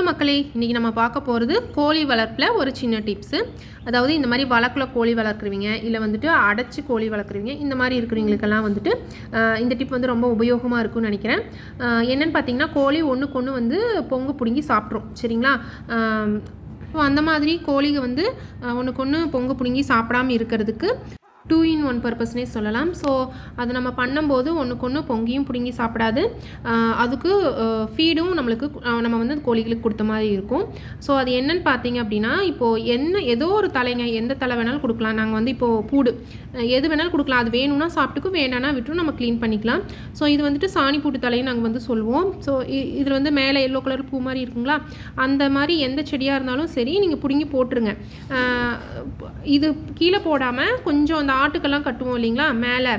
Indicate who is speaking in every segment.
Speaker 1: Hello மக்களே இன்றைக்கி நம்ம பார்க்க போகிறது கோழி வளர்ப்பில் ஒரு சின்ன டிப்ஸு அதாவது இந்த மாதிரி வளர்க்குல கோழி வளர்க்குறவங்க இல்லை வந்துட்டு அடைச்சி கோழி வளர்க்குறவங்க இந்த மாதிரி இருக்கிறவங்களுக்கெல்லாம் வந்துட்டு இந்த டிப் வந்து ரொம்ப உபயோகமாக இருக்கும்னு நினைக்கிறேன். என்னென்னு பார்த்தீங்கன்னா கோழி ஒன்றுக்கு ஒன்று வந்து பொங்கு பிடுங்கி சாப்பிட்ரும் சரிங்களா? ஸோ அந்த மாதிரி கோழிகை வந்து ஒன்றுக்கு ஒன்று பொங்கு பிடுங்கி சாப்பிடாம இருக்கிறதுக்கு டூ இன் ஒன் பர்பஸ்னே சொல்லலாம். ஸோ அது நம்ம பண்ணும்போது ஒன்றுக்கு ஒன்று பொங்கியும் பிடுங்கி சாப்பிடாது. அதுக்கு ஃபீடும் நம்மளுக்கு நம்ம வந்து கோழிகளுக்கு கொடுத்த மாதிரி இருக்கும். ஸோ அது என்னன்னு பார்த்தீங்க அப்படின்னா இப்போது என்ன ஏதோ ஒரு தலைங்க எந்த தலை வேணாலும் கொடுக்கலாம். நாங்கள் வந்து இப்போது பூடு எது வேணாலும் கொடுக்கலாம். அது வேணும்னா சாப்பிட்டுக்கும் வேணான்னா விட்டும் நம்ம க்ளீன் பண்ணிக்கலாம். ஸோ இது வந்துட்டு சாணி பூட்டு தலையும் நாங்கள் வந்து சொல்லுவோம் ஸோ இதில் வந்து மேலே எல்லோ கலர் பூ மாதிரி இருக்குங்களா? அந்த மாதிரி எந்த செடியாக இருந்தாலும் சரி நீங்கள் பிடுங்கி போட்டுருங்க. இது கீழே போடாமல் கொஞ்சம் அந்த ஆட்டுக்கெல்லாம் கட்டுவோம் இல்லைங்களா? மேலே.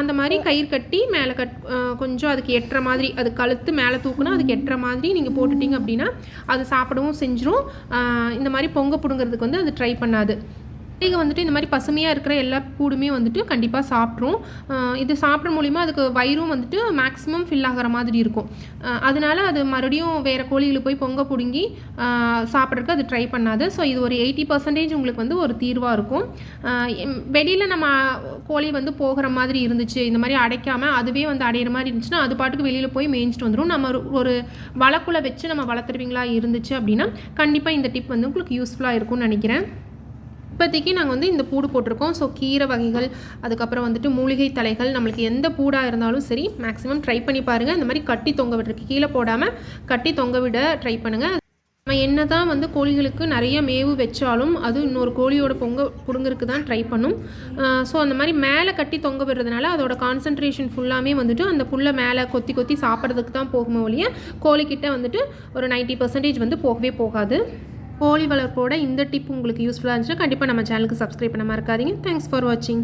Speaker 1: அந்த மாதிரி கயிறு கட்டி மேலே கட் கொஞ்சம் அதுக்கு எட்டுற மாதிரி அது கழுத்து மேலே தூக்குனா அதுக்கு எட்டுற மாதிரி நீங்கள் போட்டுட்டீங்க அப்படின்னா அது சாப்பிடவும் செஞ்சிடும் இந்த மாதிரி பொங்க பிடுங்கிறதுக்கு வந்து அது ட்ரை பண்ணாது. நீங்கள் வந்துட்டு இந்த மாதிரி பசுமையாக இருக்கிற எல்லா கூடுமே வந்துட்டு கண்டிப்பாக சாப்பிட்ரும் இது சாப்பிட்ற மூலிமா அதுக்கு வயிறும் வந்துட்டு மேக்ஸிமம் ஃபில் ஆகிற மாதிரி இருக்கும். அதனால் அதனால அது மறுபடியும் வேறு கோழிகளுக்கு போய் பொங்க பிடுங்கி சாப்பிட்றதுக்கு அது ட்ரை பண்ணாது. ஸோ இது ஒரு எயிட்டி பர்சன்டேஜ் உங்களுக்கு வந்து ஒரு தீர்வாக இருக்கும். வெளியில் நம்ம கோழி வந்து போகிற மாதிரி இருந்துச்சு இந்த மாதிரி அடைக்காமல் அதுவே வந்து அடையிற மாதிரி இருந்துச்சுன்னா அது பாட்டுக்கு வெளியில் போய் மேய்ஞ்சிட்டு வந்துடும் நம்ம ஒரு- ஒரு வச்சு நம்ம வளர்த்துருவீங்களா இருந்துச்சு அப்படின்னா கண்டிப்பாக இந்த டிப் வந்து உங்களுக்கு யூஸ்ஃபுல்லாக இருக்கும்னு நினைக்கிறேன். இப்போதைக்கு நாங்கள் வந்து இந்த பூடு போட்டிருக்கோம். ஸோ கீரை வகைகள் அதுக்கப்புறம் வந்துட்டு மூலிகை தலைகள் நம்மளுக்கு எந்த பூடாக இருந்தாலும் சரி மேக்ஸிமம் ட்ரை பண்ணி பாருங்கள் இந்த மாதிரி கட்டி தொங்க விட்டுருக்கு கீழே போடாமல் கட்டி தொங்க விட ட்ரை பண்ணுங்கள் நம்ம என்ன தான் வந்து கோழிகளுக்கு நிறைய மேவு வச்சாலும் அது இன்னொரு கோழியோட பொங்க புடுங்கறதுக்கு தான் ட்ரை பண்ணும். ஸோ அந்த மாதிரி மேலே கட்டி தொங்க விடுறதுனால அதோட கான்சன்ட்ரேஷன் ஃபுல்லாமே வந்துட்டு அந்த புல்லை மேலே கொத்தி கொத்தி சாப்பிட்றதுக்கு தான் போகுமே ஒழிய கோழிக்கிட்ட வந்துட்டு ஒரு 90% பர்சன்டேஜ் வந்து போகவே போகாது. கோழி வளர்ப்போட இந்த டிப் உங்களுக்கு யூஸ்ஃபுல்லாக இருந்துச்சுன்னா கண்டிப்பாக நம்ம சேனலுக்கு சப்ஸ்கிரைப் பண்ண மறக்காதீங்க. தேங்க்ஸ் ஃபார் வாட்சிங்